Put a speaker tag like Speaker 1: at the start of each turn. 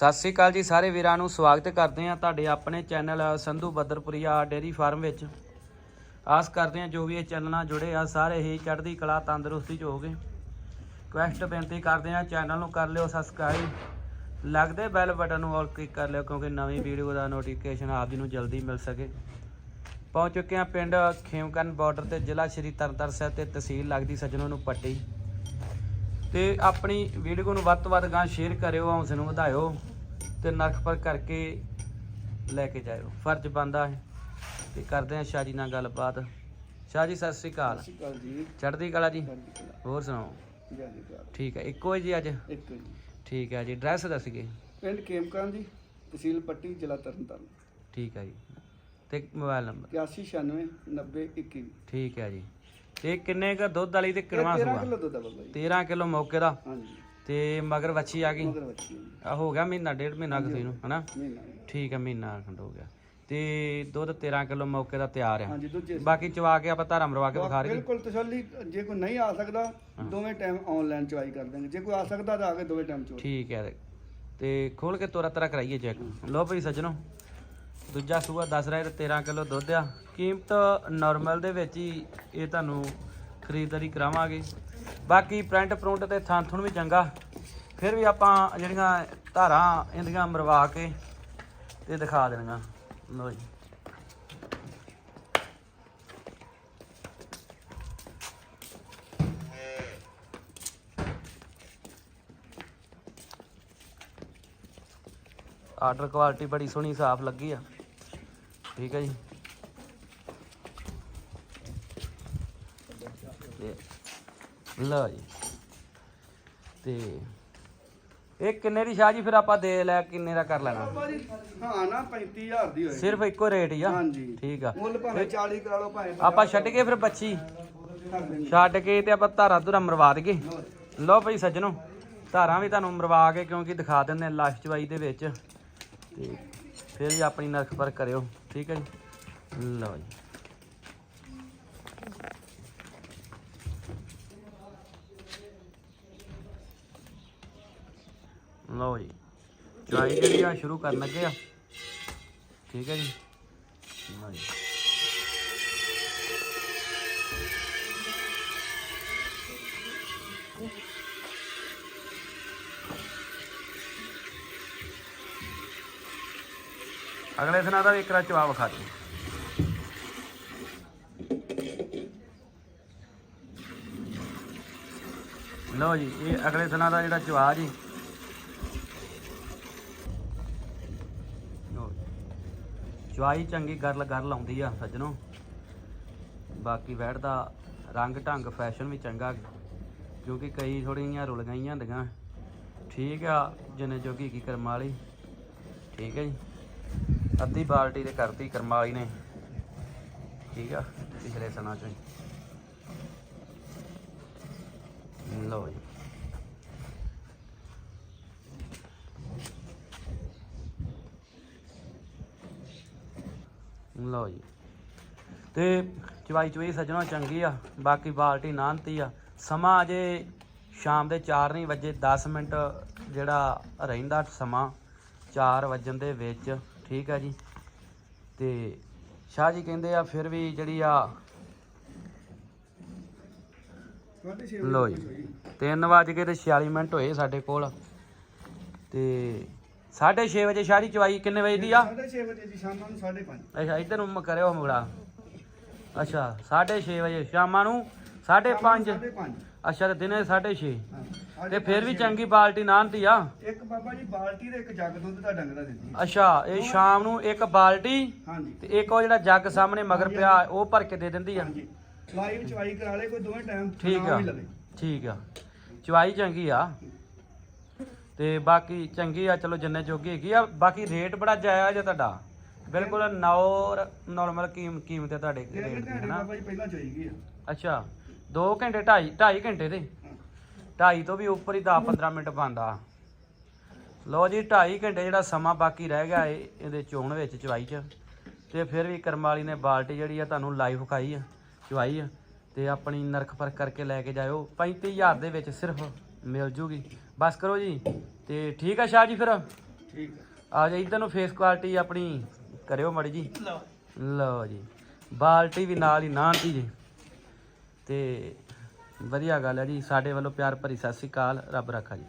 Speaker 1: ਸਤਿ ਸ੍ਰੀ ਅਕਾਲ ਜੀ ਸਾਰੇ ਵੀਰਾਂ ਨੂੰ ਸਵਾਗਤ ਕਰਦੇ ਹਾਂ ਤੁਹਾਡੇ ਆਪਣੇ channel Sandhu Badarpuria dairy farm ਵਿੱਚ। ਆਸ ਕਰਦੇ ਹਾਂ ਜੋ ਵੀ ਇਹ ਚੈਨਲ ਨਾਲ ਜੁੜੇ ਆ, ਸਾਰੇ ਹੀ ਚੜ੍ਹਦੀ ਕਲਾ, ਤੰਦਰੁਸਤੀ ਚ ਹੋਗੇ ਕੁਐਸਟ ਬੇਨਤੀ ਕਰਦੇ ਹਾਂ, ਚੈਨਲ ਨੂੰ ਕਰ ਲਿਓ ਸਬਸਕ੍ਰਾਈਬ ਲੱਗਦੇ ਬੈਲ ਬਟਨ ਨੂੰ ਆਲ ਕਲਿੱਕ ਕਰ ਲਿਓ, ਕਿਉਂਕਿ ਨਵੀਂ ਵੀਡੀਓ ਦਾ ਨੋਟੀਫਿਕੇਸ਼ਨ ਆਪ ਜੀ ਨੂੰ ਜਲਦੀ ਮਿਲ ਸਕੇ। ਪਹੁੰਚ ਚੁੱਕੇ ਹਾਂ ਪਿੰਡ ਖੇਮਕਰਨ ਬਾਰਡਰ ਤੇ, ਜ਼ਿਲ੍ਹਾ ਸ਼੍ਰੀ ਤਰਨਤਾਰਨ ਸਾਹਿਬ ਤੇ, ਤਹਿਸੀਲ ਲੱਗਦੀ ਸੱਜਣੋਂ ਨੂੰ ਪੱਟੀ। ਤੇ ਆਪਣੀ ਵੀਡੀਓ ਨੂੰ ਵੱਧ ਤੋਂ ਵੱਧ ਗਾਂ ਸ਼ੇਅਰ ਕਰਿਓ, ਹੌਸਲੇ ਨੂੰ ਵਧਾਇਓ। ਤੇ ਨਰਖ ਪਰ ਕਰਕੇ ਲੈ ਕੇ ਜਾਇਓ। ਫਰਜ਼ ਬੰਦਾ ਹੈ ਤੇ ਕਰਦੇ ਹਾਂ ਸ਼ਾਹ ਜੀ ਨਾਲ ਗੱਲਬਾਤ। ਸ਼ਾਹ ਜੀ ਸਤਿ ਸ੍ਰੀ ਅਕਾਲ।
Speaker 2: ਸਤਿ ਸ਼੍ਰੀ ਅਕਾਲ ਜੀ।
Speaker 1: ਚੜ੍ਹਦੀ ਕਲਾ ਜੀ? ਹੋਰ ਸੁਣਾਓ? ਠੀਕ ਹੈ। ਇੱਕੋ ਹੀ ਜੀ ਅੱਜ?
Speaker 2: ਇੱਕ ਜੀ।
Speaker 1: ਠੀਕ ਹੈ ਜੀ। ਐਡਰੈਸ ਦੱਸੀਏ
Speaker 2: ਪਿੰਡ ਕੇਮਕਾਂ ਦੀ ਤਹਿਸੀਲ ਪੱਟੀ ਜ਼ਿਲ੍ਹਾ ਤਰਨਤਾਰਨ।
Speaker 1: ਠੀਕ ਹੈ ਜੀ। ਤੇ ਮੋਬਾਈਲ ਨੰਬਰ?
Speaker 2: 8196 90 21
Speaker 1: ਠੀਕ ਹੈ ਜੀ। ਤੇ ਕਿੰਨੇ ਕ ਦੁੱਧ ਵਾਲੀ ਤੇ
Speaker 2: 13
Speaker 1: ਸੂਆ?
Speaker 2: ਕਿਲੋ ਦੁੱਧ ਆ ਬਾਬਾ ਜੀ।
Speaker 1: 13 ਕਿਲੋ ਮੌਕੇ ਦਾ।
Speaker 2: ਹਾਂਜੀ।
Speaker 1: ਤੇ ਮਗਰ ਵੱਛੀ ਆ ਗਈ?
Speaker 2: ਮਗਰ।
Speaker 1: ਆ ਹੋ ਗਿਆ ਮਹੀਨਾ ਡੇਢ ਮਹੀਨਾ ਕਿਸੇ ਨੂੰ ਹਨਾ?
Speaker 2: ਮਹੀਨਾ।
Speaker 1: ਠੀਕ ਹੈ ਮਹੀਨਾ ਖੰਡ ਹੋ ਗਿਆ। ਤੇ ਦੁੱਧ 13 ਕਿਲੋ ਮੌਕੇ ਦਾ ਤਿਆਰ ਆ।
Speaker 2: ਹਾਂਜੀ ਦੂਜੇ
Speaker 1: ਬਾਕੀ ਚਵਾ ਕੇ ਆਪਾਂ ਧਾਰਾ ਮਰਵਾ ਕੇ ਵਿਖਾ ਰਹੀ
Speaker 2: ਬਿਲਕੁਲ ਤਸੱਲੀ ਜੇ ਕੋਈ ਨਹੀਂ ਆ ਸਕਦਾ ਦੋਵੇਂ ਟਾਈਮ ਆਨਲਾਈਨ ਚਵਾਈ ਕਰ ਦਾਂਗੇ ਜੇ ਕੋਈ ਆ ਸਕਦਾ ਤਾਂ ਆ ਕੇ ਦੋਵੇਂ ਟਾਈਮ ਚਵਾਈ
Speaker 1: ਠੀਕ ਹੈ ਤੇ ਖੋਲ ਕੇ ਤੋਰਾ ਤਰਾ ਕਰਾਈਏ ਚੈੱਕ। ਲਓ ਭਈ ਸੱਜਣੋ ਦੂਜਾ ਸੂਆ ਦੱਸ ਰਿਹਾ ਤੇ 13 ਕਿਲੋ ਦੁੱਧ ਆ। ਕੀਮਤ ਨਾਰਮਲ ਦੇ ਵਿੱਚ ਹੀ ਇਹ ਤੁਹਾਨੂੰ ਖਰੀਦਦਾਰੀ ਕਰਾਵਾਂਗੇ। ਬਾਕੀ ਪ੍ਰਿੰਟ ਪ੍ਰੁੰਟ ਤੇ ਥਾਂ ਥੁਣ ਵੀ ਚੰਗਾ। ਫਿਰ ਵੀ ਆਪਾਂ ਜਿਹੜੀਆਂ ਧਾਰਾਂ ਇਹਦੀਆਂ ਮਰਵਾ ਕੇ ਤੇ ਦਿਖਾ ਦੇਣੀਆਂ। ਲਓ ਜੀ। ਆਰਡਰ ਕੁਆਲਿਟੀ ਬੜੀ ਸੋਹਣੀ, ਸਾਫ਼ ਲੱਗੀ ਆ। ਠੀਕ ਹੈ ਜੀ। ਤੇ ਲਓ ਜੀ। ਤੇ ਇਹ ਕਿੰਨੇ ਦੀ ਸ਼ਾਹ ਜੀ? ਫਿਰ ਆਪਾਂ ਦੇ ਲੈ ਕਿੰਨੇ ਦਾ ਕਰ ਲੈਣਾ?
Speaker 2: ਬਾਬਾ ਜੀ ਹਾਂ ਨਾ 35000 ਦੀ ਹੋਏ
Speaker 1: ਸਿਰਫ ਇੱਕੋ ਰੇਟ ਹੀ ਆ?
Speaker 2: ਹਾਂਜੀ।
Speaker 1: ਠੀਕ ਆ।
Speaker 2: ਮੁੱਲ ਭਾਵੇਂ 40 ਕਰਾ ਲਓ ਭਾਵੇਂ
Speaker 1: ਆਪਾਂ ਛੱਡ ਕੇ ਫਿਰ ਬੱਚੀ। ਛੱਡ ਕੇ ਤੇ ਆਪਾਂ ਧਾਰਾ ਧੁਰਾ ਮਰਵਾ ਦਈਏ।
Speaker 2: ਲਓ ਜੀ।
Speaker 1: ਲਓ ਭਾਈ ਸੱਜਣੋ ਧਾਰਾਂ ਵੀ ਤੁਹਾਨੂੰ ਮਰਵਾ ਕੇ ਕਿਉਂਕਿ ਦਿਖਾ ਦਿੰਦੇ ਆ ਲਾਸ਼ ਚਵਾਈ ਦੇ ਵਿੱਚ। ਤੇ ਫਿਰ ਵੀ ਆਪਣੀ ਨਰਖ ਪਰ ਕਰਿਓ। ਠੀਕ ਹੈ ਜੀ? ਲਓ ਜੀ। ਲਓ ਜੀ। ਚਵਾਈ ਜਿਹੜੀ ਆ, ਸ਼ੁਰੂ ਕਰਨ ਲੱਗੇ ਆ। ਠੀਕ ਹੈ ਜੀ। ਲਓ ਜੀ। ਅਗਲੇ ਦਿਨਾਂ ਦਾ ਇੱਕ ਰਾ ਜਵਾਬ ਵਿਖਾ ਦਿਓ। ਲਓ ਜੀ, ਇਹ ਅਗਲੇ ਦਿਨਾਂ ਦਾ ਜਿਹੜਾ ਚਵਾ ਜੀ। ਚਵਾਈ ਚੰਗੀ ਗਰਲ ਗਰਲ ਲਾਉਂਦੀ ਆ ਸੱਜਣੋ। ਬਾਕੀ ਵੈੜ ਦਾ ਰੰਗ ਢੰਗ ਫੈਸ਼ਨ ਵੀ ਚੰਗਾ, ਕਿਉਂਕਿ ਕਈ ਥੋੜੀਆਂ ਰੁਲ ਗਈਆਂ ਹੁੰਦੀਆਂ। ਠੀਕ ਆ, ਜਿੰਨੇ ਜੋਗੀ ਕੀ ਕਰਮਾਲੀ। ਠੀਕ ਹੈ ਜੀ। ਅੱਧੀ ਬਾਲਟੀ ਤੇ ਕਰਤੀ ਕਰਮਾਲੀ ਨੇ। ਠੀਕ ਆ, ਪਿਛਲੇ ਸਨਾਂ ਚੋਂ ਹੀ। ਲਓ ਜੀ। ਲਓ ਜੀ। ਤੇ ਚਵਾਈ ਚਵਾਈ ਸੱਜਣਾ ਚੰਗੀ ਆ, ਬਾਕੀ ਬਾਲਟੀ ਨਾਨਤੀ ਆ। ਸਮਾਂ ਅਜੇ ਸ਼ਾਮ ਦੇ 4 ਨਹੀਂ ਵਜੇ 10 ਮਿੰਟ ਜਿਹੜਾ ਰਹਿੰਦਾ ਸਮਾਂ 4 ਵਜਣ ਦੇ ਵਿੱਚ, ਠੀਕ ਆ ਜੀ। ਤੇ ਸ਼ਾਹ ਜੀ ਕਹਿੰਦੇ ਆ, ਫਿਰ ਵੀ ਜਿਹੜੀ ਆ
Speaker 2: ਸਾਢੇ
Speaker 1: ਲਓ ਜੀ 3 ਵਜ ਕੇ ਤੇ 46 ਮਿੰਟ ਹੋਏ ਸਾਡੇ ਕੋਲ। ਤੇ 6:30 ਵਜੇ ਸ਼ਾਹ ਜੀ ਚਵਾਈ ਕਿੰਨੇ ਵਜੇ ਦੀ ਆ?
Speaker 2: ਸਾਢੇ ਛੇ ਵਜੇ ਜੀ ਸ਼ਾਮਾਂ ਨੂੰ 5:30
Speaker 1: ਅੱਛਾ ਇੱਧਰ ਨੂੰ ਕਰਿਓ ਮੁਗਲਾ। ਅੱਛਾ 6:30 ਵਜੇ ਸ਼ਾਮਾਂ ਨੂੰ 5:30
Speaker 2: 5:30
Speaker 1: ਅੱਛਾ ਤੇ ਦਿਨੇ 6:30
Speaker 2: ਹਾਂ
Speaker 1: ਤੇ ਫਿਰ ਵੀ ਚੰਗੀ ਬਾਲਟੀ ਨਾਨਤੀ ਆ?
Speaker 2: ਇੱਕ ਬਾਬਾ ਜੀ ਬਾਲਟੀ ਦੇ ਇੱਕ ਜੱਗ ਦੁੱਧ ਦਾ ਡੰਗਰਾ ਦਿੰਦੀ।
Speaker 1: ਅੱਛਾ ਇਹ ਸ਼ਾਮ ਨੂੰ ਇੱਕ ਬਾਲਟੀ
Speaker 2: ਹਾਂਜੀ।
Speaker 1: ਤੇ ਇੱਕ ਉਹ ਜਿਹੜਾ ਜੱਗ ਸਾਹਮਣੇ ਮਗਰ ਪਿਆ ਉਹ ਭਰ ਕੇ ਦੇ ਦਿੰਦੀ ਆ।
Speaker 2: ਹਾਂਜੀ। ਲਾਈਵ ਚਵਾਈ ਕਰਾ ਲੈ ਕੋਈ ਦੋਵੇਂ ਟਾਈਮ
Speaker 1: ਠੀਕ ਆ। ਠੀਕ ਆ। ਚਵਾਈ ਚੰਗੀ ਆ। ਤੇ ਬਾਕੀ ਚੰਗੀ ਆ ਚਲੋ ਜਿੰਨੇ ਜੋਗੀ ਹੈਗੀ ਆ ਬਾਕੀ ਰੇਟ ਬੜਾ ਜਾਇਜ਼ ਆ ਤੁਹਾਡਾ। ਬਿਲਕੁਲ ਨੌਰ ਨਾਰਮਲ ਕੀਮ ਕੀਮਤ ਹੈ ਤੁਹਾਡੇ ਰੇਟ ਦੀ ਹਨਾ?
Speaker 2: ਪਹਿਲਾਂ ਆ?
Speaker 1: ਅੱਛਾ 2 ਘੰਟੇ 2.5 2.5 ਘੰਟੇ ਦੇ? 2.5 ਤੋਂ ਵੀ ਉੱਪਰ ਹੀ 10 15 ਮਿੰਟ ਪਾਉਂਦਾ ਲਓ ਜੀ 2.5 ਘੰਟੇ ਜਿਹੜਾ ਸਮਾਂ ਬਾਕੀ ਰਹਿ ਗਿਆ ਏ ਇਹਦੇ ਚੋਣ ਵਿੱਚ ਚਵਾਈ 'ਚ। ਤੇ ਫਿਰ ਵੀ ਕਰਮ ਵਾਲੀ ਨੇ ਬਾਲਟੀ ਜਿਹੜੀ ਆ ਤੁਹਾਨੂੰ ਲਾਈਵ ਖਾਈ ਆ ਚਵਾਈ ਆ। ਤੇ ਆਪਣੀ ਨਰਖ ਪਰਖ ਕਰਕੇ ਲੈ ਕੇ ਜਾਇਓ। 35000 ਦੇ ਵਿੱਚ ਸਿਰਫ। ਮਿਲ ਜੂਗੀ। ਬਸ ਕਰੋ ਜੀ। ਤੇ ਠੀਕ ਆ ਸ਼ਾਹ ਜੀ ਫਿਰ?
Speaker 2: ਠੀਕ
Speaker 1: ਆ। ਜਾ ਇਧਰ ਨੂੰ ਫੇਸ ਕੁਆਲਿਟੀ ਆਪਣੀ ਕਰਿਓ ਮੜੀ ਜੀ।
Speaker 2: ਲਓ।
Speaker 1: ਲਓ ਜੀ। ਬਾਲਟੀ ਵੀ ਨਾਲ ਹੀ ਨਾਂਤੀ ਜੀ। ਤੇ ਵਧੀਆ ਗੱਲ ਹੈ ਜੀ। ਸਾਡੇ ਵੱਲੋਂ ਪਿਆਰ ਭਰੀ ਸਤਿ ਸ੍ਰੀ ਅਕਾਲ। ਰੱਬ ਰੱਖਾ ਜੀ।